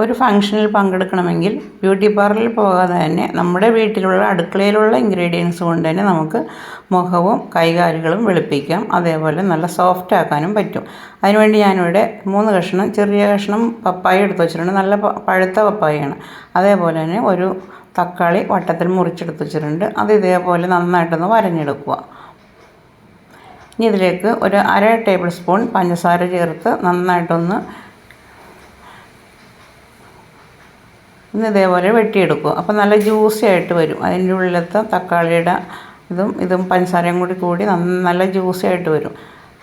ഒരു ഫംഗ്ഷനിൽ പങ്കെടുക്കണമെങ്കിൽ ബ്യൂട്ടി പാർലറിൽ പോകാതെ തന്നെ നമ്മുടെ വീട്ടിലുള്ള അടുക്കളയിലുള്ള ഇൻഗ്രീഡിയൻസ് കൊണ്ട് തന്നെ നമുക്ക് മുഖവും കൈകാലുകളും വെളുപ്പിക്കാം. അതേപോലെ നല്ല സോഫ്റ്റ് ആക്കാനും പറ്റും. അതിനുവേണ്ടി ഞാനിവിടെ മൂന്ന് കഷ്ണം ചെറിയ കഷ്ണം പപ്പായ എടുത്ത് വെച്ചിട്ടുണ്ട്. നല്ല പഴുത്ത പപ്പായയാണ്. അതേപോലെ തന്നെ ഒരു തക്കാളി വട്ടത്തിൽ മുറിച്ചെടുത്ത് വെച്ചിട്ടുണ്ട്. അത് ഇതേപോലെ നന്നായിട്ടൊന്ന് വരഞ്ഞെടുക്കുക. ഇനി ഇതിലേക്ക് ഒരു അര ടേബിൾ സ്പൂൺ പഞ്ചസാര ചേർത്ത് നന്നായിട്ടൊന്ന് ഇന്ന് ഇതേപോലെ വെട്ടിയെടുക്കും. അപ്പോൾ നല്ല ജ്യൂസി ആയിട്ട് വരും. അതിന്റെ ഉള്ളിലത്തെ തക്കാളിയുടെ ഇതും ഇതും പഞ്ചസാരയും കൂടി കൂടി നല്ല ജ്യൂസി ആയിട്ട് വരും.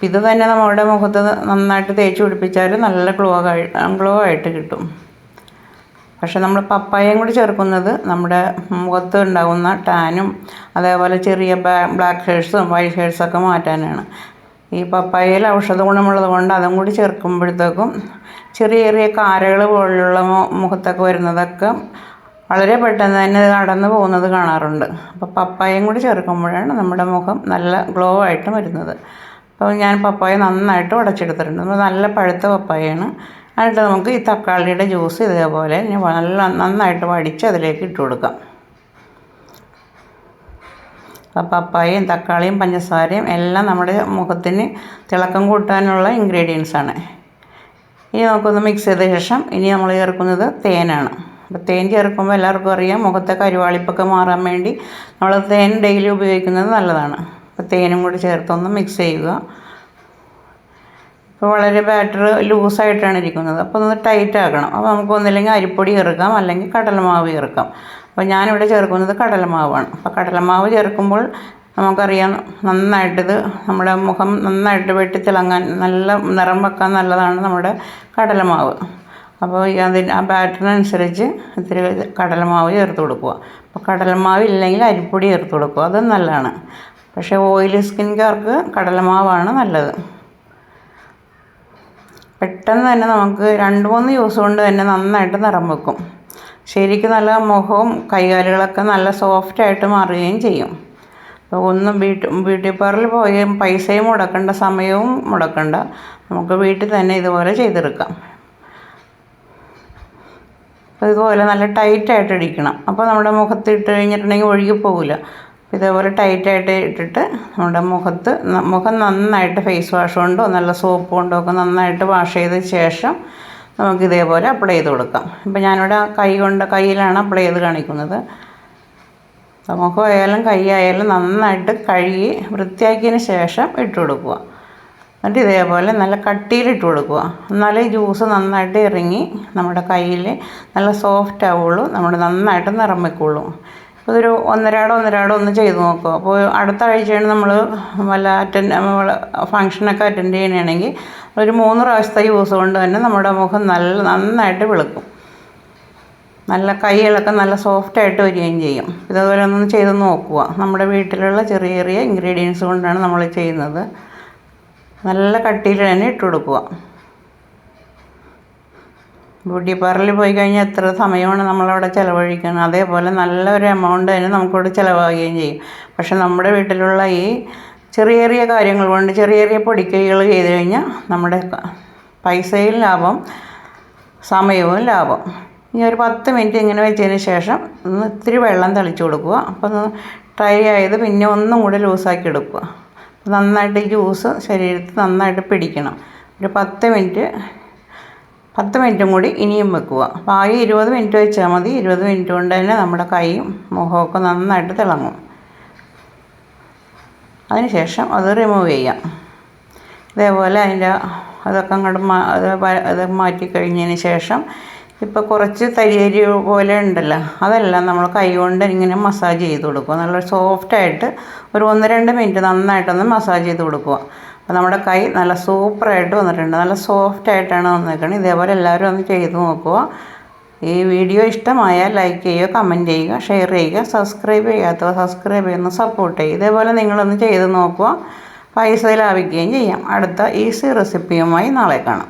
ഇത് തന്നെ നമ്മുടെ മുഖത്ത് നന്നായിട്ട് തേച്ച് പിടിപ്പിച്ചാൽ നല്ല ഗ്ലോ ഗ്ലോ ആയിട്ട് കിട്ടും. പക്ഷെ നമ്മൾ പപ്പായയും കൂടി ചേർക്കുന്നത് നമ്മുടെ മുഖത്ത് ഉണ്ടാകുന്ന ടാനും അതേപോലെ ചെറിയ ബ്ലാക്ക് ഹെയർസും വൈറ്റ് ഹെയർസൊക്കെ മാറ്റാനാണ്. ഈ പപ്പായയിൽ ഔഷധ ഗുണമുള്ളത് കൊണ്ട് അതും കൂടി ചേർക്കുമ്പോഴത്തേക്കും ചെറിയ ചെറിയ കാരകൾ പോലുള്ള മുഖത്തൊക്കെ വരുന്നതൊക്കെ വളരെ പെട്ടെന്ന് തന്നെ നടന്നു പോകുന്നത് കാണാറുണ്ട്. അപ്പോൾ പപ്പായയും കൂടി ചേർക്കുമ്പോഴാണ് നമ്മുടെ മുഖം നല്ല ഗ്ലോ ആയിട്ട് വരുന്നത്. അപ്പോൾ ഞാൻ പപ്പായ നന്നായിട്ട് ഉടച്ചെടുത്തിട്ടുണ്ട് നല്ല പഴുത്ത പപ്പായയാണ് എന്നിട്ട് നമുക്ക് ഈ തക്കാളിയുടെ ജ്യൂസ് ഇതേപോലെ നല്ല നന്നായിട്ട് വടിച്ച് അതിലേക്ക് ഇട്ട് കൊടുക്കാം. പപ്പായയും തക്കാളിയും പഞ്ചസാരയും എല്ലാം നമ്മുടെ മുഖത്തിന് തിളക്കം കൂട്ടാനുള്ള ഇൻഗ്രീഡിയൻസ് ആണ്. ഇനി നമുക്കൊന്ന് മിക്സ് ചെയ്ത ശേഷം ഇനി നമ്മൾ ചേർക്കുന്നത് തേനാണ്. അപ്പോൾ തേൻ ചേർക്കുമ്പോൾ എല്ലാവർക്കും അറിയാം മുഖത്തെ കരുവാളിപ്പൊക്കെ മാറാൻ വേണ്ടി നമ്മൾ തേൻ ഡെയിലി ഉപയോഗിക്കുന്നത് നല്ലതാണ്. അപ്പോൾ തേനും കൂടി ചേർത്തൊന്ന് മിക്സ് ചെയ്യുക. ഇപ്പോൾ വളരെ ബാറ്റർ ലൂസായിട്ടാണ് ഇരിക്കുന്നത്. അപ്പോൾ ഒന്ന് ടൈറ്റ് ആക്കണം. അപ്പോൾ നമുക്ക് ഒന്നില്ലെങ്കിൽ അരിപ്പൊടി ചേർക്കാം അല്ലെങ്കിൽ കടലമാവ് ചേർക്കാം. അപ്പോൾ ഞാനിവിടെ ചേർക്കുന്നത് കടലമാവാണ്. അപ്പോൾ കടലമാവ് ചേർക്കുമ്പോൾ നമുക്കറിയാം നന്നായിട്ടിത് നമ്മുടെ മുഖം നന്നായിട്ട് വെട്ടി വെട്ടിത്തിളങ്ങാൻ നല്ല നിറം വെക്കാൻ നല്ലതാണ് നമ്മുടെ കടലമാവ്. അപ്പോൾ അതിന് ആ ബാറ്ററിനനുസരിച്ച് ഇത്തിരി കടലമാവ് ചേർത്ത് കൊടുക്കുക. അപ്പോൾ കടലമാവ് ഇല്ലെങ്കിൽ അരിപ്പൊടി ചേർത്ത് കൊടുക്കുക. അതും നല്ലതാണ്. പക്ഷേ ഓയിലി സ്കിൻകാർക്ക് കടലമാവാണ് നല്ലത്. പെട്ടെന്ന് തന്നെ നമുക്ക് രണ്ട് മൂന്ന് യൂസ് കൊണ്ട് തന്നെ നന്നായിട്ട് നിറം വെക്കും. ശരിക്കും നല്ല മുഖവും കൈകാലുകളൊക്കെ നല്ല സോഫ്റ്റായിട്ട് മാറുകയും ചെയ്യും. അപ്പോൾ ഒന്നും ബ്യൂട്ടി ബ്യൂട്ടി പാർലറിൽ പോയി പൈസയും മുടക്കണ്ട സമയവും മുടക്കണ്ട. നമുക്ക് വീട്ടിൽ തന്നെ ഇതുപോലെ ചെയ്തെടുക്കാം. അപ്പോൾ ഇതുപോലെ നല്ല ടൈറ്റായിട്ട് ഇടിക്കണം അപ്പോൾ നമ്മുടെ മുഖത്ത് ഇട്ട് കഴിഞ്ഞിട്ടുണ്ടെങ്കിൽ ഒഴുകി പോകില്ല ഇതേപോലെ ടൈറ്റായിട്ട് ഇട്ടിട്ട് നമ്മുടെ മുഖത്ത് മുഖം നന്നായിട്ട് ഫേസ് വാഷ് കൊണ്ടോ നല്ല സോപ്പ് കൊണ്ടോ ഒക്കെ നന്നായിട്ട് വാഷ് ചെയ്ത ശേഷം നമുക്ക് ഇതേപോലെ അപ്ലൈ ചെയ്ത് കൊടുക്കാം. ഇപ്പം ഞാനിവിടെ കൈ കൊണ്ട് കയ്യിലാണ് അപ്ലൈ ചെയ്ത് കാണിക്കുന്നത്. കൈ ആയാലും നന്നായിട്ട് കഴുകി വൃത്തിയാക്കിയതിന് ശേഷം ഇട്ട് കൊടുക്കുക. എന്നിട്ട് ഇതേപോലെ നല്ല കട്ടിയിൽ ഇട്ട് കൊടുക്കുക. എന്നാലേ ജ്യൂസ് നന്നായിട്ട് ഇറങ്ങി നമ്മുടെ കയ്യിൽ നല്ല സോഫ്റ്റ് ആവുള്ളൂ നമ്മൾ നന്നായിട്ട് നിറം അതൊരു ഒന്നരാടോ ഒന്നരാടോ ഒന്ന് ചെയ്ത് നോക്കുക അപ്പോൾ അടുത്ത ആഴ്ചയാണ് നമ്മൾ വല്ല അറ്റൻഡ് നമ്മൾ ഫങ്ഷനൊക്കെ അറ്റൻഡ് ചെയ്യണമെങ്കിൽ ഒരു മൂന്ന് പ്രാവശ്യത്തെ യൂസ് കൊണ്ട് തന്നെ നമ്മുടെ മുഖം നല്ല നന്നായിട്ട് വെളുക്കും. നല്ല കൈകളൊക്കെ നല്ല സോഫ്റ്റായിട്ട് വരികയും ചെയ്യും. ഇതുപോലെ ഒന്ന് ചെയ്ത് നോക്കുക. നമ്മുടെ വീട്ടിലുള്ള ചെറിയ ചെറിയ ഇൻഗ്രീഡിയൻസ് കൊണ്ടാണ് നമ്മൾ ചെയ്യുന്നത്. നല്ല കട്ടിയിൽ തന്നെ ഇട്ട് കൊടുക്കുക. ബ്യൂട്ടി പാർലറിൽ പോയി കഴിഞ്ഞാൽ എത്ര സമയമാണ് നമ്മളവിടെ ചിലവഴിക്കുന്നത്? അതേപോലെ നല്ലൊരു എമൗണ്ട് തന്നെ നമുക്കിവിടെ ചിലവാകുകയും ചെയ്യും. പക്ഷെ നമ്മുടെ വീട്ടിലുള്ള ഈ ചെറിയ ചെറിയ കാര്യങ്ങൾ കൊണ്ട് ചെറിയ ചെറിയ പൊടിക്കൈകൾ ചെയ്ത് കഴിഞ്ഞാൽ നമ്മുടെ പൈസയും ലാഭം സമയവും ലാഭം. ഇനി ഒരു പത്ത് മിനിറ്റ് ഇങ്ങനെ വെച്ചതിന് ശേഷം ഒന്ന് ഇത്തിരി വെള്ളം തളിച്ചു കൊടുക്കുക. അപ്പോൾ ഡ്രൈ ആയത് പിന്നെ ഒന്നും കൂടി ലൂസാക്കി എടുക്കുക. നന്നായിട്ട് ജ്യൂസ് ശരീരത്തിൽ നന്നായിട്ട് പിടിക്കണം. ഒരു പത്ത് മിനിറ്റ് പത്ത് മിനിറ്റും കൂടി ഇനിയും വെക്കുക. അപ്പോൾ ആകെ ഇരുപത് മിനിറ്റ് വെച്ചാൽ മതി. ഇരുപത് മിനിറ്റ് കൊണ്ട് തന്നെ നമ്മുടെ കൈയും മുഖമൊക്കെ നന്നായിട്ട് തിളങ്ങും. അതിനുശേഷം അത് റിമൂവ് ചെയ്യാം. ഇതേപോലെ അതിന്റെ അതൊക്കെ അങ്ങോട്ട് മാ അത് മാറ്റി കഴിഞ്ഞതിന് ശേഷം ഇപ്പോൾ കുറച്ച് തരിയരി പോലെ ഉണ്ടല്ലോ അതെല്ലാം നമ്മൾ കൈ കൊണ്ട് ഇങ്ങനെ മസാജ് ചെയ്ത് കൊടുക്കുക. നല്ല സോഫ്റ്റായിട്ട് ഒരു ഒന്ന് രണ്ട് മിനിറ്റ് നന്നായിട്ടൊന്ന് മസാജ് ചെയ്ത് കൊടുക്കുക. അപ്പോൾ നമ്മുടെ കൈ നല്ല സൂപ്പറായിട്ട് വന്നിട്ടുണ്ട്. നല്ല സോഫ്റ്റായിട്ടാണ് വന്നിരിക്കുന്നത് ഇതേപോലെ എല്ലാവരും ഒന്ന് ചെയ്ത് നോക്കുക. ഈ വീഡിയോ ഇഷ്ടമായാൽ ലൈക്ക് ചെയ്യുക കമന്റ് ചെയ്യുക ഷെയർ ചെയ്യുക സബ്സ്ക്രൈബ് ചെയ്യാത്തവ സബ്സ്ക്രൈബ് ചെയ്യുന്ന സപ്പോർട്ട് ചെയ്യുക. ഇതേപോലെ നിങ്ങളൊന്ന് ചെയ്ത് നോക്കുക. പൈസ ലാഭിക്കുകയും ചെയ്യാം. അടുത്ത ഈസി റെസിപ്പിയുമായി നാളെ കാണാം.